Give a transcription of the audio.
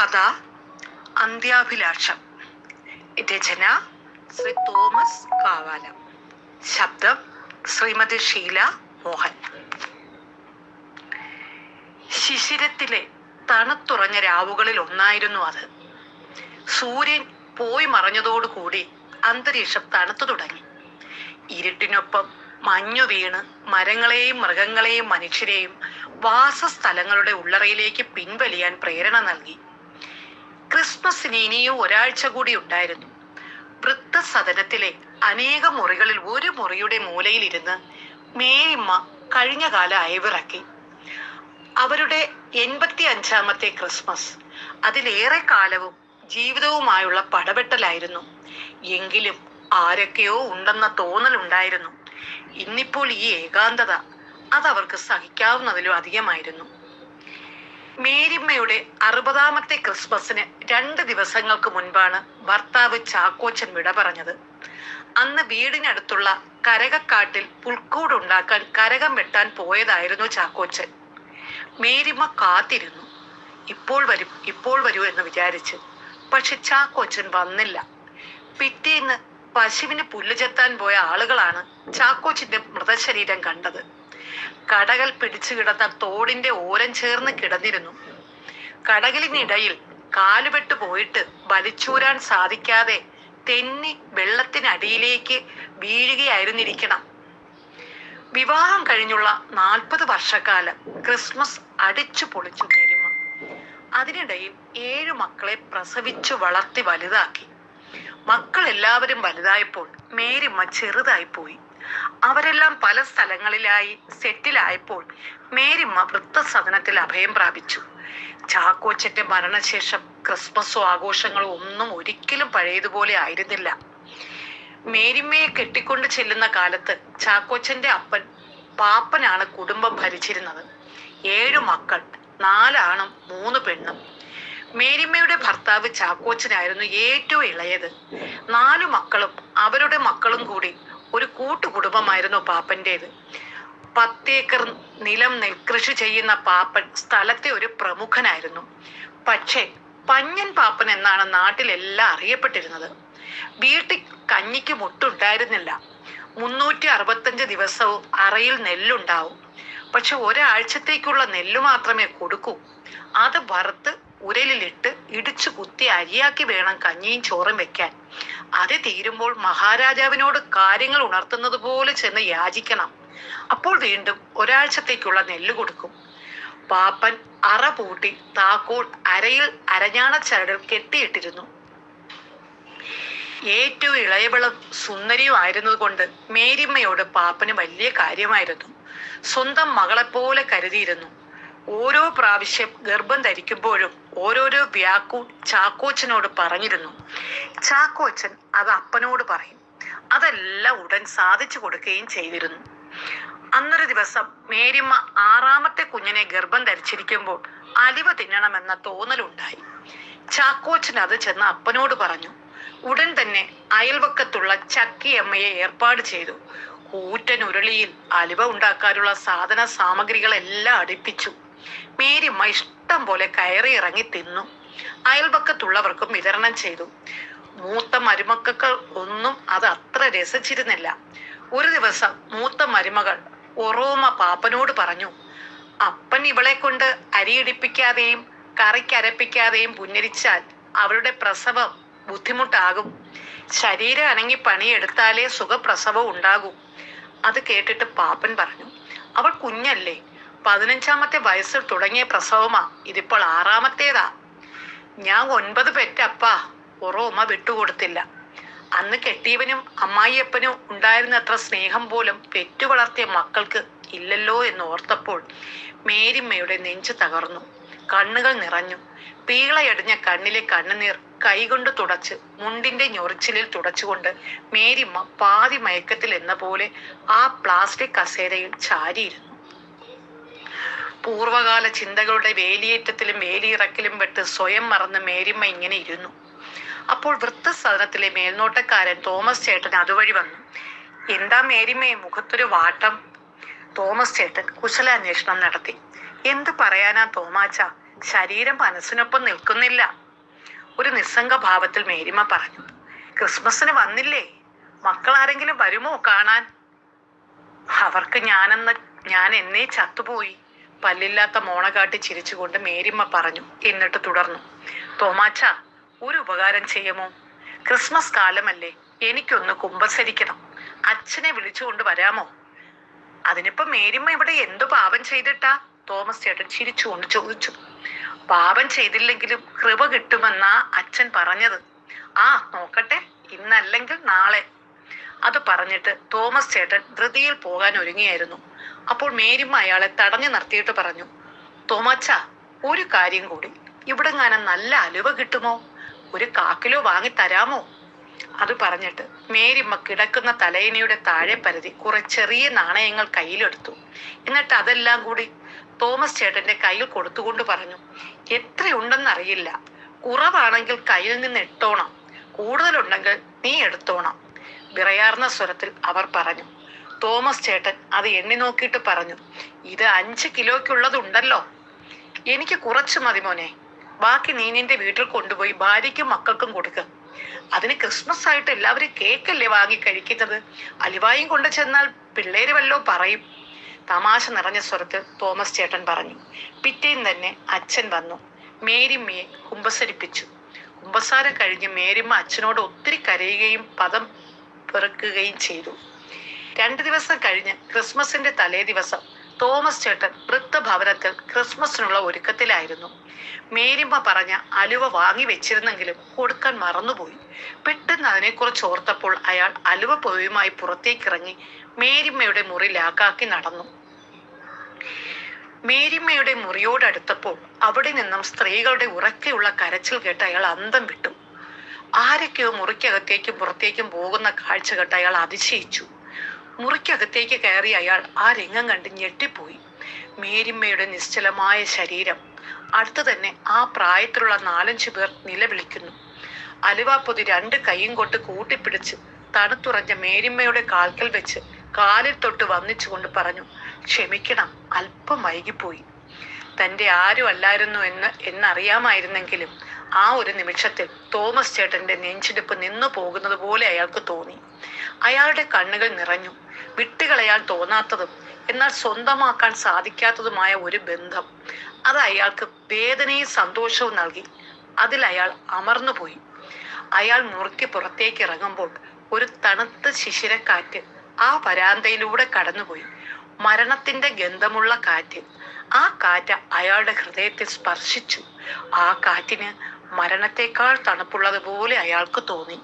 കഥ അന്ത്യാഭിലാഷം. രചന ശ്രീ തോമസ് കാവാല. ശബ്ദം ശ്രീമതി ഷീല മോഹൻ. ശിശിരത്തിലെ തണുത്തുറഞ്ഞ രാവുകളിൽ ഒന്നായിരുന്നു അത്. സൂര്യൻ പോയി മറഞ്ഞതോടുകൂടി അന്തരീക്ഷം തണുത്തു തുടങ്ങി. ഇരുട്ടിനൊപ്പം മഞ്ഞു വീണ് മരങ്ങളെയും മൃഗങ്ങളെയും മനുഷ്യരെയും വാസസ്ഥലങ്ങളുടെ ഉള്ളറയിലേക്ക് പിൻവലിയാൻ പ്രേരണ നൽകി. ക്രിസ്മസിന് ഇനിയും ഒരാഴ്ച കൂടി ഉണ്ടായിരുന്നു. വൃദ്ധസദനത്തിലെ അനേക മുറികളിൽ ഒരു മുറിയുടെ മൂലയിലിരുന്ന് മേരിമ്മ കഴിഞ്ഞ കാല അയവിറക്കി. അവരുടെ എൺപത്തി അഞ്ചാമത്തെ ക്രിസ്മസ്. അതിലേറെ കാലവും ജീവിതവുമായുള്ള പടപെട്ടലായിരുന്നു. എങ്കിലും ആരൊക്കെയോ ഉണ്ടെന്ന തോന്നലുണ്ടായിരുന്നു. ഇന്നിപ്പോൾ ഈ ഏകാന്തത അതവർക്ക് സഹിക്കാവുന്നതിലും അധികമായിരുന്നു. മേരിമ്മയുടെ അറുപതാമത്തെ ക്രിസ്മസിന് രണ്ട് ദിവസങ്ങൾക്ക് മുൻപാണ് ഭർത്താവ് ചാക്കോച്ചൻ വിട പറഞ്ഞത്. അന്ന് വീടിനടുത്തുള്ള കരകക്കാട്ടിൽ പുൽക്കൂടുണ്ടാക്കാൻ കരകം വെട്ടാൻ പോയതായിരുന്നു ചാക്കോച്ചൻ. മേരിമ്മ കാത്തിരുന്നു. ഇപ്പോൾ വരും ഇപ്പോൾ വരൂ എന്ന് വിചാരിച്ച്. പക്ഷെ ചാക്കോച്ചൻ വന്നില്ല. പിറ്റേന്ന് പശുവിന് പുല്ല് ചെത്താൻ പോയ ആളുകളാണ് ചാക്കോച്ചിന്റെ മൃതശരീരം കണ്ടത്. കടകൾ പിടിച്ചു കിടന്ന തോടിന്റെ ഓരം ചേർന്ന് കിടന്നിരുന്നു. കടകളിനിടയിൽ കാലുപെട്ടു പോയിട്ട് വലിച്ചൂരാൻ സാധിക്കാതെ തെന്നി വെള്ളത്തിനടിയിലേക്ക് വീഴുകയായിരുന്നിരിക്കണം. വിവാഹം കഴിഞ്ഞുള്ള നാൽപ്പത് വർഷക്കാലം ക്രിസ്മസ് അടിച്ചു പൊളിച്ചു നേരിമ അതിനിടയിൽ ഏഴു മക്കളെ പ്രസവിച്ചു വളർത്തി വലുതാക്കി. മക്കൾ എല്ലാവരും വലുതായപ്പോൾ മേരിമ്മ ചെറുതായി പോയി അവരെല്ലാം പല സ്ഥലങ്ങളിലായി സെറ്റിലായപ്പോൾ മേരിമ്മ വൃത്തസദനത്തിൽ അഭയം പ്രാപിച്ചു. ചാക്കോച്ചന്റെ മരണശേഷം ക്രിസ്മസോ ആഘോഷങ്ങളോ ഒന്നും ഒരിക്കലും പഴയതുപോലെ ആയിരുന്നില്ല. മേരിമ്മയെ കെട്ടിക്കൊണ്ട് ചെല്ലുന്ന കാലത്ത് ചാക്കോച്ചന്റെ അപ്പൻ പാപ്പനാണ് കുടുംബം ഭരിച്ചിരുന്നത്. ഏഴു മക്കൾ നാലാണും മൂന്ന് പെണ്ണും. മേരിമ്മയുടെ ഭർത്താവ് ചാക്കോച്ചനായിരുന്നു ഏറ്റവും ഇളയത്. നാലു മക്കളും അവരുടെ മക്കളും കൂടി ഒരു കൂട്ടുകുടുംബമായിരുന്നു പാപ്പന്റേത്. പത്തേക്കർ നിലം നെൽകൃഷി ചെയ്യുന്ന പാപ്പൻ സ്ഥലത്തെ ഒരു പ്രമുഖനായിരുന്നു. പക്ഷേ പഞ്ഞൻ പാപ്പൻ എന്നാണ് നാട്ടിലെല്ലാം അറിയപ്പെട്ടിരുന്നത്. വീട്ടിൽ കഞ്ഞിക്ക് മുട്ടുണ്ടായിരുന്നില്ല. മുന്നൂറ്റി അറുപത്തഞ്ച് ദിവസവും അറയിൽ നെല്ലുണ്ടാവും. പക്ഷെ ഒരാഴ്ചത്തേക്കുള്ള നെല്ല് മാത്രമേ കൊടുക്കൂ. അത് വറുത്ത് ഉരലിലിട്ട് ഇടിച്ചു കുത്തി അരിയാക്കി വേണം കഞ്ഞിയും ചോറും വെക്കാൻ. അത് തീരുമ്പോൾ മഹാരാജാവിനോട് കാര്യങ്ങൾ ഉണർത്തുന്നത് പോലെ ചെന്ന് യാചിക്കണം. അപ്പോൾ വീണ്ടും ഒരാഴ്ചത്തേക്കുള്ള നെല്ല് കൊടുക്കും. പാപ്പൻ അറ പൂട്ടി താക്കോൽ അരയിൽ അരഞ്ഞാണ ചരടിൽ കെട്ടിയിട്ടിരുന്നു. ഏറ്റവും ഇളയവളും സുന്ദരിയും ആയിരുന്നതുകൊണ്ട് മേരിമ്മയോട് പാപ്പന് വലിയ കാര്യമായിരുന്നു. സ്വന്തം മകളെപ്പോലെ കരുതിയിരുന്നു. ഓരോ പ്രാവശ്യം ഗർഭം ധരിക്കുമ്പോഴും ഓരോരോ വ്യാക്കു ചാക്കോച്ചനോട് പറഞ്ഞിരുന്നു. ചാക്കോച്ചൻ അത് അപ്പനോട് പറയും. അതെല്ലാം ഉടൻ സാധിച്ചു കൊടുക്കുകയും ചെയ്തിരുന്നു. അന്നൊരു ദിവസം മേരിമ്മ ആറാമത്തെ കുഞ്ഞിനെ ഗർഭം ധരിച്ചിരിക്കുമ്പോൾ അലിവ തിന്നണമെന്ന തോന്നലുണ്ടായി. ചാക്കോച്ചൻ അത് ചെന്ന് അപ്പനോട് പറഞ്ഞു. ഉടൻ തന്നെ അയൽവക്കത്തുള്ള ചക്കിയമ്മയെ ഏർപ്പാട് ചെയ്തു. കൂറ്റൻ ഉരുളിയിൽ അലിവ ഉണ്ടാക്കാനുള്ള സാധന സാമഗ്രികളെല്ലാം അടുപ്പിച്ചു. മേരിമ്മ ഇഷ്ടം പോലെ കയറി ഇറങ്ങി തിന്നു. അയൽപക്കത്തുള്ളവർക്കും വിതരണം ചെയ്തു. മൂത്ത മരുമക്കൾ ഒന്നും അത് അത്ര രസിച്ചിരുന്നില്ല. ഒരു ദിവസം മൂത്ത മരുമകൾ ഒറോമ പാപ്പനോട് പറഞ്ഞു അപ്പൻ ഇവളെ കൊണ്ട് അരിയിടിപ്പിക്കാതെയും കറിക്കരപ്പിക്കാതെയും പുന്നരിച്ചാൽ അവരുടെ പ്രസവം ബുദ്ധിമുട്ടാകും. ശരീരം അനങ്ങി പണിയെടുത്താലേ സുഖപ്രസവം ഉണ്ടാകൂ. അത് കേട്ടിട്ട് പാപ്പൻ പറഞ്ഞു അവൾ കുഞ്ഞല്ലേ പതിനഞ്ചാമത്തെ വയസ്സിൽ തുടങ്ങിയ പ്രസവമാ. ഇതിപ്പോൾ ആറാമത്തേതാ. ഞാൻ ഒൻപത് പെറ്റപ്പാ. ഉമ്മ വിട്ടുകൊടുത്തില്ല. അന്ന് കെട്ടിയവനും അമ്മായിയപ്പനും ഉണ്ടായിരുന്നത്ര സ്നേഹം പോലും പെറ്റു വളർത്തിയ മക്കൾക്ക് ഇല്ലല്ലോ എന്ന് ഓർത്തപ്പോൾ മേരിമ്മയുടെ നെഞ്ച് തകർന്നു. കണ്ണുകൾ നിറഞ്ഞു. പീളയടിഞ്ഞ കണ്ണിലെ കണ്ണുനീർ കൈകൊണ്ട് തുടച്ച് മുണ്ടിന്റെ ഞൊറിച്ചിലിൽ തുടച്ചുകൊണ്ട് മേരിമ്മ പാതി മയക്കത്തിൽ എന്ന പോലെ ആ പ്ലാസ്റ്റിക് കസേരയിൽ ചാരിയിരുന്നു. പൂർവകാല ചിന്തകളുടെ വേലിയേറ്റത്തിലും വേലിയിറക്കിലും പെട്ട് സ്വയം മറന്ന് മേരിമ്മ ഇങ്ങനെ ഇരുന്നു. അപ്പോൾ വൃത്തസദനത്തിലെ മേൽനോട്ടക്കാരൻ തോമസ് ചേട്ടൻ അതുവഴി വന്നു. എന്താ മേരിമ്മയെ മുഖത്തൊരു വാട്ടം? തോമസ് ചേട്ടൻ കുശല അന്വേഷണം നടത്തി. എന്ത് പറയാനാ തോമാച്ച? ശരീരം മനസ്സിനൊപ്പം നിൽക്കുന്നില്ല. ഒരു നിസ്സംഗ ഭാവത്തിൽ മേരിമ പറഞ്ഞു. ക്രിസ്മസിന് വന്നില്ലേ? മക്കൾ ആരെങ്കിലും വരുമോ കാണാൻ? അവർക്ക് ഞാനെന്ന ഞാൻ എന്നേ ചത്തുപോയി. പല്ലില്ലാത്ത മോണ കാട്ടി ചിരിച്ചുകൊണ്ട് മേരിമ്മ പറഞ്ഞു എന്നിട്ട് തുടർന്നു. തോമാച്ച ഒരു ഉപകാരം ചെയ്യുമോ? ക്രിസ്മസ് കാലമല്ലേ എനിക്കൊന്ന് കുമ്പസരിക്കണം. അച്ഛനെ വിളിച്ചുകൊണ്ട് വരാമോ? അതിനിപ്പോ മേരിമ്മ ഇവിടെ എന്തു പാപം ചെയ്തിട്ടാ? തോമസ് ചേട്ടൻ ചിരിച്ചുകൊണ്ട് ചോദിച്ചു. പാപം ചെയ്തില്ലെങ്കിലും കൃപ കിട്ടുമെന്നാ അച്ഛൻ പറഞ്ഞത്. ആ നോക്കട്ടെ ഇന്നല്ലെങ്കിൽ നാളെ. അത് പറഞ്ഞിട്ട് തോമസ് ചേട്ടൻ ധൃതിയിൽ പോകാൻ ഒരുങ്ങിയായിരുന്നു. അപ്പോൾ മേരിമ്മ അയാളെ തടഞ്ഞു നിർത്തിയിട്ട് പറഞ്ഞു തോമച്ച ഒരു കാര്യം കൂടി. ഇവിടെ ഞാനും നല്ല അലുവ കിട്ടുമോ? ഒരു കാക്കിലോ വാങ്ങി തരാമോ? അത് പറഞ്ഞിട്ട് മേരിമ്മ കിടക്കുന്ന തലയിണയുടെ താഴെ പരിധി കുറെ ചെറിയ നാണയങ്ങൾ കയ്യിലെടുത്തു. എന്നിട്ട് അതെല്ലാം കൂടി തോമസ് ചേട്ടന്റെ കയ്യിൽ കൊടുത്തുകൊണ്ട് പറഞ്ഞു എത്രയുണ്ടെന്നറിയില്ല. കുറവാണെങ്കിൽ കയ്യിൽ നിന്ന് ഇട്ടോണം കൂടുതലുണ്ടെങ്കിൽ നീ എടുത്തോണം. വിറയാർന്ന സ്വരത്തിൽ അവർ പറഞ്ഞു തോമസ് ചേട്ടൻ അത് എണ്ണി നോക്കിയിട്ട് പറഞ്ഞു ഇത് അഞ്ച് കിലോയ്ക്കുള്ളതുണ്ടല്ലോ. എനിക്ക് കുറച്ച് മതി മോനെ. ബാക്കി നീ നിന്റെ വീട്ടിൽ കൊണ്ടുപോയി ഭാര്യയ്ക്കും മക്കൾക്കും കൊടുക്കുക അതിന് ക്രിസ്മസ് ആയിട്ട് എല്ലാവരും കേക്കല്ലേ വാങ്ങി കഴിക്കുന്നത്? അലിവായും കൊണ്ട് ചെന്നാൽ പിള്ളേര് വല്ലോ പറയും. തമാശ നിറഞ്ഞ സ്വരത്തിൽ തോമസ് ചേട്ടൻ പറഞ്ഞു. പിറ്റേന്ന് തന്നെ അച്ഛൻ വന്നു. മേരിമ്മയെ കുമ്പസരിപ്പിച്ചു. കുമ്പസാരം കഴിഞ്ഞ് മേരിമ്മ അച്ഛനോട് ഒത്തിരി കരയുകയും പദം പിറക്കുകയും ചെയ്തു. രണ്ടു ദിവസം കഴിഞ്ഞ് ക്രിസ്മസിന്റെ തലേ ദിവസം തോമസ് ചേട്ടൻ വൃത്തഭവനത്തിൽ ക്രിസ്മസിനുള്ള ഒരുക്കത്തിലായിരുന്നു. മേരിമ്മ പറഞ്ഞ അലുവ വാങ്ങി വെച്ചിരുന്നെങ്കിലും കൊടുക്കാൻ മറന്നുപോയി. പെട്ടെന്ന് അതിനെക്കുറിച്ച് ഓർത്തപ്പോൾ അയാൾ അലുവ പൊയുമായി പുറത്തേക്കിറങ്ങി മേരിമ്മയുടെ മുറി ലാക്കാക്കി നടന്നു. മേരിമ്മയുടെ മുറിയോടടുത്തപ്പോൾ അവിടെ നിന്നും സ്ത്രീകളുടെ ഉറക്കെയുള്ള കരച്ചിൽ കേട്ട് അയാൾ അന്തം വിട്ടു. ആരൊക്കെയോ മുറിക്കകത്തേക്കും പുറത്തേക്കും പോകുന്ന കാഴ്ച കേട്ട് അയാൾ അതിശയിച്ചു. മുറിക്കകത്തേക്ക് കയറി അയാൾ ആ രംഗം കണ്ട് ഞെട്ടിപ്പോയി. മേരിമ്മയുടെ നിശ്ചലമായ ശരീരം. അടുത്തു തന്നെ ആ പ്രായത്തിലുള്ള നാലഞ്ചു പേർ നിലവിളിക്കുന്നു. അലുവാപ്പൊതി രണ്ട് കൈയും കൊണ്ട് കൂട്ടിപ്പിടിച്ച് തണുത്തുറഞ്ഞ മേരിമ്മയുടെ കാൽക്കൽ വെച്ച് കാലിൽ തൊട്ട് വന്നിച്ചുകൊണ്ട് പറഞ്ഞു ക്ഷമിക്കണം അല്പം വൈകിപ്പോയി. തന്റെ ആരും അല്ലായിരുന്നു എന്ന് എന്നറിയാമായിരുന്നെങ്കിലും ആ ഒരു നിമിഷത്തിൽ തോമസ് ചേട്ടന്റെ നെഞ്ചിടിപ്പ് നിന്നു പോകുന്നത് പോലെ അയാൾക്ക് തോന്നി. അയാളുടെ കണ്ണുകൾ നിറഞ്ഞു. വിട്ടുകളയാൻ തോന്നാത്തതും എന്നാൽ സ്വന്തമാക്കാൻ സാധിക്കാത്തതുമായ ഒരു ബന്ധം. അത് അയാൾക്ക് വേദനയും സന്തോഷവും നൽകി. അതിൽ അയാൾ അമർന്നുപോയി അയാൾ മുറുക്കി പുറത്തേക്ക് ഇറങ്ങുമ്പോൾ ഒരു തണുത്ത ശിശിരക്കാറ്റ് ആ വരാന്തയിലൂടെ കടന്നുപോയി. മരണത്തിന്റെ ഗന്ധമുള്ള കാറ്റ് ആ കാറ്റ് അയാളുടെ ഹൃദയത്തിൽ സ്പർശിച്ചു. ആ കാറ്റിന് മരണത്തെക്കാൾ തണുപ്പുള്ളതുപോലെ അയാൾക്ക് തോന്നി.